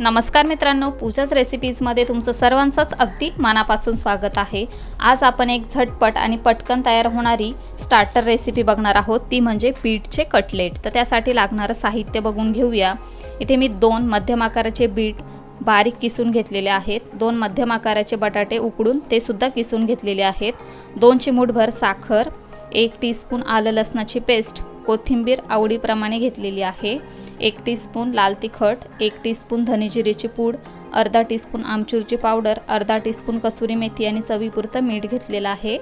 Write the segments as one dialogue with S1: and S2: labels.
S1: नमस्कार मित्रांनो पूजाच रेसिपीजमध्ये तुमचं सर्वांचंच अगदी मनापासून स्वागत आहे. आज आपण एक झटपट आणि पटकन तयार होणारी स्टार्टर रेसिपी बघणार आहोत. ती म्हणजे बीटचे कटलेट. तर त्यासाठी लागणारं साहित्य बघून घेऊया. इथे मी दोन मध्यम आकाराचे बीट बारीक किसून घेतलेले आहेत. दोन मध्यम आकाराचे बटाटे उकडून ते सुद्धा किसून घेतलेले आहेत. दोन चिमूटभर साखर एक टीस्पून आलं लसणाची पेस्ट कोथिंबीर आवडीप्रमाणे घेतलेली आहे. एक टीस्पून लाल तिखट एक टीस्पून धनेजिरेची पूड अर्धा टीस्पून आमचूरची पावडर अर्धा टीस्पून कसुरी मेथी आणि चवीपुरतं मीठ घेतलेलं आहे.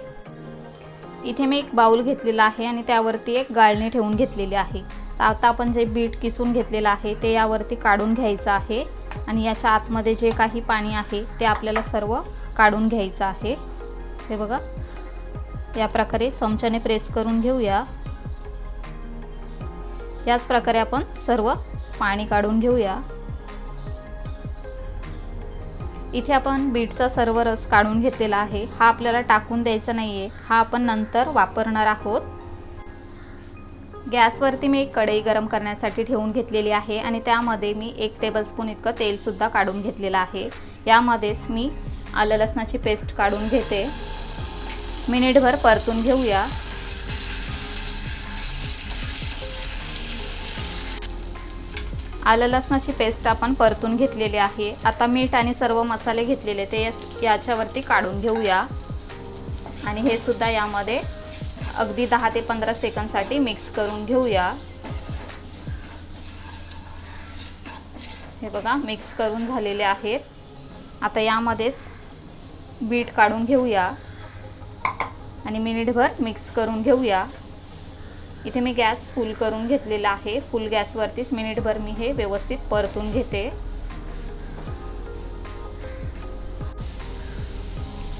S1: इथे मी एक बाऊल घेतलेला आहे आणि त्यावरती एक गाळणी ठेवून घेतलेली आहे. आता आपण जे बीट किसून घेतलेलं आहे ते यावरती काढून घ्यायचं आहे आणि याच्या आतमध्ये जे काही पाणी आहे ते आपल्याला सर्व काढून घ्यायचं आहे. हे बघा. या प्रकारे चमच्याने प्रेस करून घेऊया. याच प्रकारे आपण सर्व पाणी काढून घेऊया. इथे आपण बीटचा सर्व रस काढून घेतलेला आहे. हा आपल्याला टाकून द्यायचा नाही आहे हा आपण नंतर वापरणार आहोत. गॅसवरती मी एक कढई गरम करण्यासाठी ठेवून घेतलेली आहे आणि त्यामध्ये मी एक टेबलस्पून इतकं तेलसुद्धा काढून घेतलेलं आहे. यामध्येच मी आलं लसणाची पेस्ट काढून घेते. मिनिटभर परतून घेऊया. आलं लसणाची पेस्ट आपण परतून घेतलेली आहे. आता मीठ आणि सर्व मसाले घेतलेले ते याच्यावरती काढून घेऊया. आणि हे सुद्धा यामध्ये अगदी दहा ते पंधरा सेकंदसाठी मिक्स करून घेऊया. हे बघा मिक्स करून झालेले आहेत. आता यामध्येच बीट काढून घेऊया. आणि मिनिटभर मिक्स करून घेऊया. इथे मी गॅस फुल करून घेतलेला आहे. फुल गॅसवरतीच मिनिटभर मी हे व्यवस्थित परतून घेते.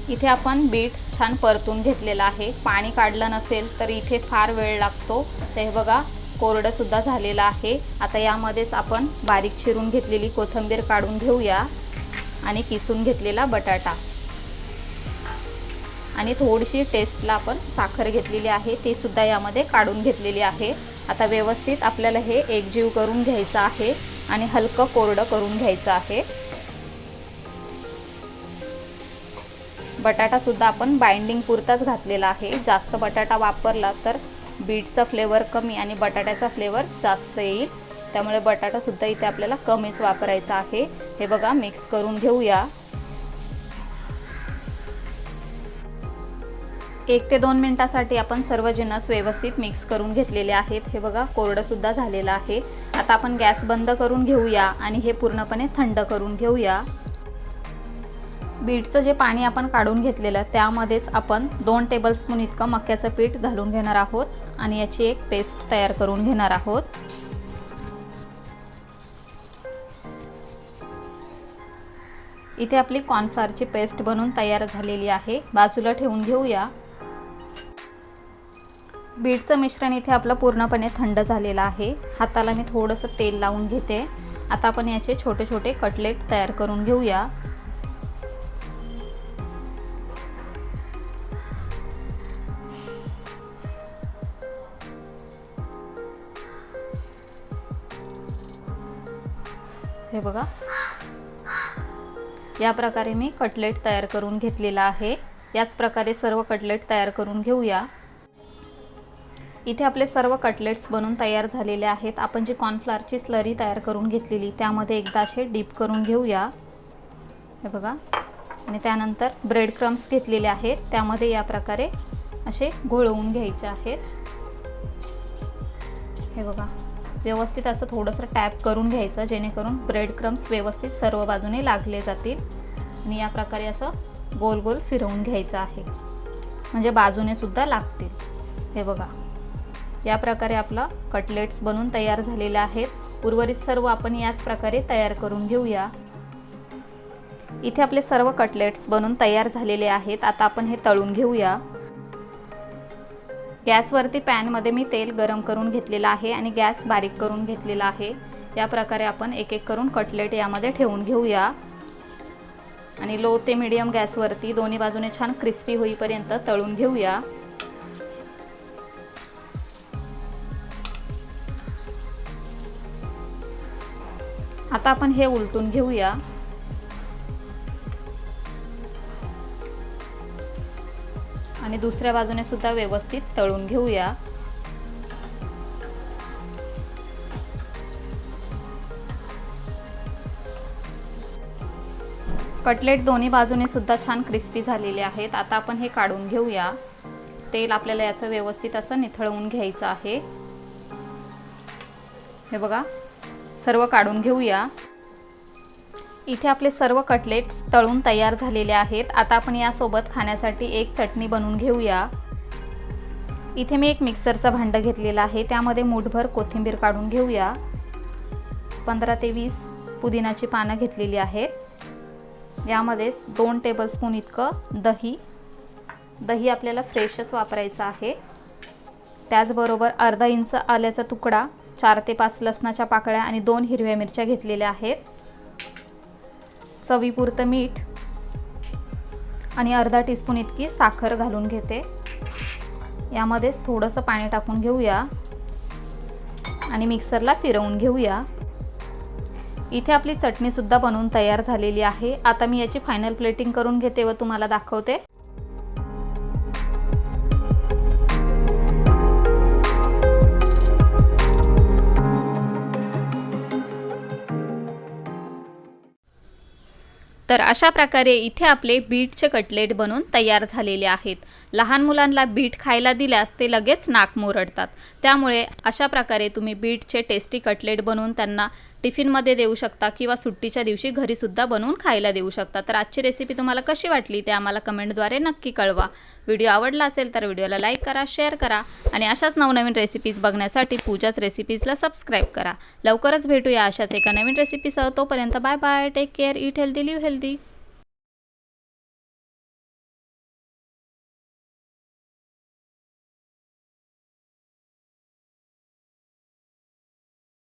S1: इथे आपण बीट छान परतून घेतलेलं आहे. पाणी काढलं नसेल तर इथे फार वेळ लागतो. ते बघा कोरडंसुद्धा झालेलं आहे. आता यामध्येच आपण बारीक चिरून घेतलेली कोथिंबीर काढून घेऊया आणि किसून घेतलेला बटाटा. आणि थोडीशी टेस्टला आपण साखर घेतलेली आहे. ती सुद्धा यामध्ये काढून घेतलेली आहे. आता व्यवस्थित आपल्याला हे एकजीव करून घ्यायचं आहे आणि हलकं कोरडं करून घ्यायचं आहे. बटाटा सुद्धा आपण बाइंडिंग पुरताच घातलेला आहे. जास्त बटाटा वापरला तर बीटचा फ्लेवर कमी आणि बटाट्याचा फ्लेवर जास्त येईल. त्यामुळे बटाटा सुद्धा इथे आपल्याला कमीच वापरायचा आहे. हे बघा मिक्स करून घेऊया. एक ते दोन मिनटासाठी आपण सर्व जिन्नस व्यवस्थित मिक्स करून घेतलेले आहेत. हे बघा कोरडंसुद्धा झालेलं आहे. आता आपण गॅस बंद करून घेऊया आणि हे पूर्णपणे थंड करून घेऊया. बीटचं जे पाणी आपण काढून घेतलेलं त्यामध्येच आपण दोन टेबलस्पून इतकं मक्याचं पीठ घालून घेणार आहोत आणि याची एक पेस्ट तयार करून घेणार आहोत. इथे आपली कॉर्नफ्लॉरची पेस्ट बनून तयार झालेली आहे. बाजूला ठेवून घेऊया. बीटचं मिश्रण इथे आपलं पूर्णपणे थंड झालेलं आहे. हाताला मी थोडंसं तेल लावून घेते. आता आपण याचे छोटे छोटे कटलेट तयार करून घेऊया. हे बघा. या प्रकारे मी कटलेट तयार करून घेतलेला आहे. याच प्रकारे सर्व कटलेट तयार करून घेऊया. इथे आपले सर्व कटलेट्स बनून तयार झालेले आहेत. आपण जी कॉर्नफ्लॉरची स्लरी तयार करून घेतलेली त्यामध्ये एकदा असे डीप करून घेऊया. हे बघा. आणि त्यानंतर ब्रेड क्रम्स घेतलेले आहेत. त्यामध्ये या प्रकारे असे घोळवून घ्यायचे आहेत. हे बघा. व्यवस्थित असं थोडंसं टॅप करून घ्यायचं जेणेकरून ब्रेड क्रम्स व्यवस्थित सर्व बाजूने लागले जातील. आणि या प्रकारे असं गोल गोल फिरवून घ्यायचं आहे. म्हणजे बाजूने सुद्धा लागतील. हे बघा. या प्रकारे आपला कटलेट्स बनून तयार झालेले आहेत. उर्वरित सर्व आपण याच प्रकारे तयार करून घेऊया. इथे आपले सर्व कटलेट्स बनून तयार झालेले आहेत. आता आपण हे तळून घेऊया. गॅसवरती पॅनमध्ये मी तेल गरम करून घेतलेलं आहे आणि गॅस बारीक करून घेतलेला आहे. या प्रकारे आपण एक एक करून कटलेट यामध्ये ठेवून घेऊया. आणि लो ते मिडियम गॅसवरती दोन्ही बाजूने छान क्रिस्पी होईपर्यंत तळून घेऊया. आता आपण हे उलटून घेऊया. आणि दुसऱ्या बाजूने सुद्धा व्यवस्थित तळून घेऊया. कटलेट दोन्ही बाजूने सुद्धा छान क्रिस्पी झालेले आहेत. आता आपण हे काढून घेऊया. तेल आपल्याला याचं व्यवस्थित असं निथळवून घ्यायचं आहे. हे बघा. सर्व काढून घेऊया. इथे आपले सर्व कटलेट्स तळून तयार झालेले आहेत. आता आपण यासोबत खाण्यासाठी एक चटणी बनवून घेऊया. इथे मी एक मिक्सरचं भांडं घेतलेलं आहे. त्यामध्ये मूठभर कोथिंबीर काढून घेऊया. पंधरा ते वीस पुदिनाची पानं घेतलेली आहेत. यामध्ये दोन टेबलस्पून इतकं दही. दही आपल्याला फ्रेशच वापरायचं आहे. त्याचबरोबर अर्धा इंच आल्याचा तुकडा. चार ते पाच लसणाच्या पाकळ्या आणि दोन हिरव्या मिरच्या घेतलेल्या आहेत. चवीपुरतं मीठ आणि अर्धा टीस्पून इतकी साखर घालून घेते. यामध्येच थोडंसं पाणी टाकून घेऊया आणि मिक्सरला फिरवून घेऊया. इथे आपली चटणीसुद्धा बनवून तयार झालेली आहे. आता मी याची फायनल प्लेटिंग करून घेते व तुम्हाला दाखवते. तर अशा प्रकारे इथे आपले बीटचे कटलेट बनून तयार झालेले आहेत. लहान मुलांना बीट खायला दिल्यास ते लगेच नाक मोरडतात. त्यामुळे अशा प्रकारे तुम्ही बीटचे टेस्टी कटलेट बनवून त्यांना टिफिनमध्ये देऊ शकता किंवा सुट्टीच्या दिवशी घरीसुद्धा बनवून खायला देऊ शकता. तर आजची रेसिपी तुम्हाला कशी वाटली ते आम्हाला कमेंटद्वारे नक्की कळवा. व्हिडिओ आवडला असेल तर व्हिडिओला लाईक करा शेअर करा आणि अशाच नवनवीन रेसिपीज बघण्यासाठी पूजाच रेसिपीजला सबस्क्राईब करा. लवकरच भेटूया अशाच एका नवीन रेसिपीसह तोपर्यंत bye bye take care eat healthy live healthy